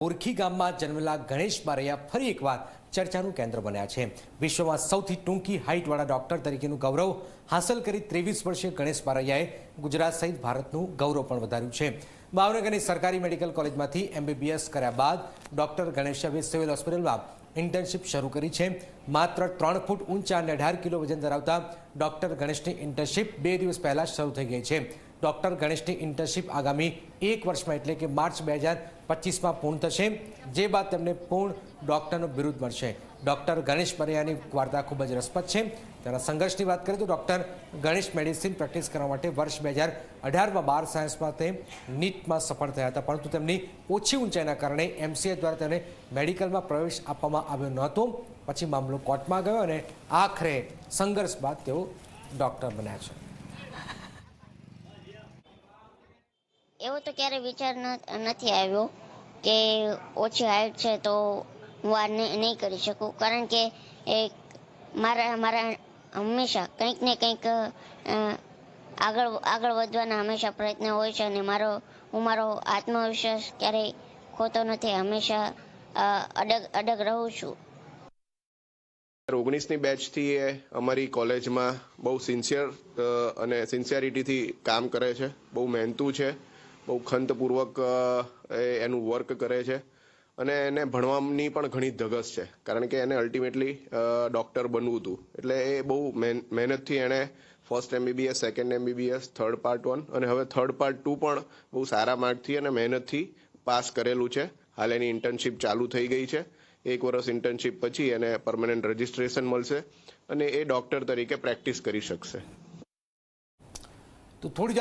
ઓરખી ગામમાં જન્મેલા ગણેશ બારૈયા ફરી એકવાર ચર્ચાનું કેન્દ્ર બન્યા છે. વિશ્વમાં સૌથી ટૂંકી હાઇટવાળા ડોક્ટર તરીકેનું ગૌરવ હાંસલ કરી ત્રેવીસ વર્ષીય ગણેશ બારૈયાએ ગુજરાત સહિત ભારતનું ગૌરવ પણ વધાર્યું છે. ભાવનગરની સરકારી મેડિકલ કોલેજમાંથી એમબીબીએસ કર્યા બાદ ડોક્ટર ગણેશે સિવિલ હોસ્પિટલમાં ઇન્ટર્નશીપ શરૂ કરી છે. માત્ર ત્રણ ફૂટ ઊંચા અને અઢાર કિલો વજન ધરાવતા ડોક્ટર ગણેશની ઇન્ટર્નશીપ બે દિવસ પહેલાં શરૂ થઈ ગઈ છે. ડોક્ટર ગણેશની ઇન્ટર્નશીપ આગામી એક વર્ષમાં એટલે કે માર્ચ બે હજાર પચીસમાં પૂર્ણ થશે. જે બાદ તેમને પૂર્ણ ડોક્ટરનું બિરુદ મળશે ડૉક્ટર ગણેશ બરિયાની વાર્તા ખૂબ જ રસપ્રદ છે. તેના સંઘર્ષની વાત કરીએ તો ડૉક્ટર ગણેશ મેડિસિન પ્રેક્ટિસ કરવા માટે વર્ષ બે હજાર અઢારમાં બાર સાયન્સમાં તે નીટમાં સફળ થયા હતા. પરંતુ તેમની ઓછી ઊંચાઈના કારણે એમસીએ દ્વારા તેને મેડિકલમાં પ્રવેશ આપવામાં આવ્યો નહોતો પછી મામલો કોર્ટમાં ગયો અને આખરે સંઘર્ષ બાદ તેઓ ડોક્ટર બન્યા છે. એવો તો ક્યારે વિચાર નથી આવ્યો કે ઓછી હાઈટ છે તો હું આ નહીં કરી શકું. કારણ કે એક મારા મારા હંમેશા કંઈક ને કંઈક આગળ આગળ વધવાના હંમેશા પ્રયત્ન હોય છે અને મારો, હું મારો આત્મવિશ્વાસ ક્યારેય ખોતો નથી. હંમેશા અડગ અડગ રહું છું. ઓગણીસની બેચથી એ અમારી કોલેજમાં બહુ સિન્સિયર અને સિન્સિયરિટીથી કામ કરે છે. બહુ મહેનતુ છે. બહુ ખંતપૂર્વક એનું વર્ક કરે છે. અને એને ભણવાની પણ ઘણી ધગસ છે. કારણ કે એને અલ્ટિમેટલી ડૉક્ટર બનવું હતું. એટલે એ બહુ મહેનતથી એણે first MBBS second MBBS third part one અને હવે થર્ડ પાર્ટ ટુ પણ બહુ સારા માર્કથી અને મહેનતથી પાસ કરેલું છે. હાલ એની ઇન્ટર્નશીપ ચાલુ થઈ ગઈ છે. એક વર્ષ ઇન્ટર્નશીપ પછી એને પરમનન્ટ રજિસ્ટ્રેશન મળશે અને એ ડોક્ટર તરીકે પ્રેક્ટિસ કરી શકશે. તો થોડી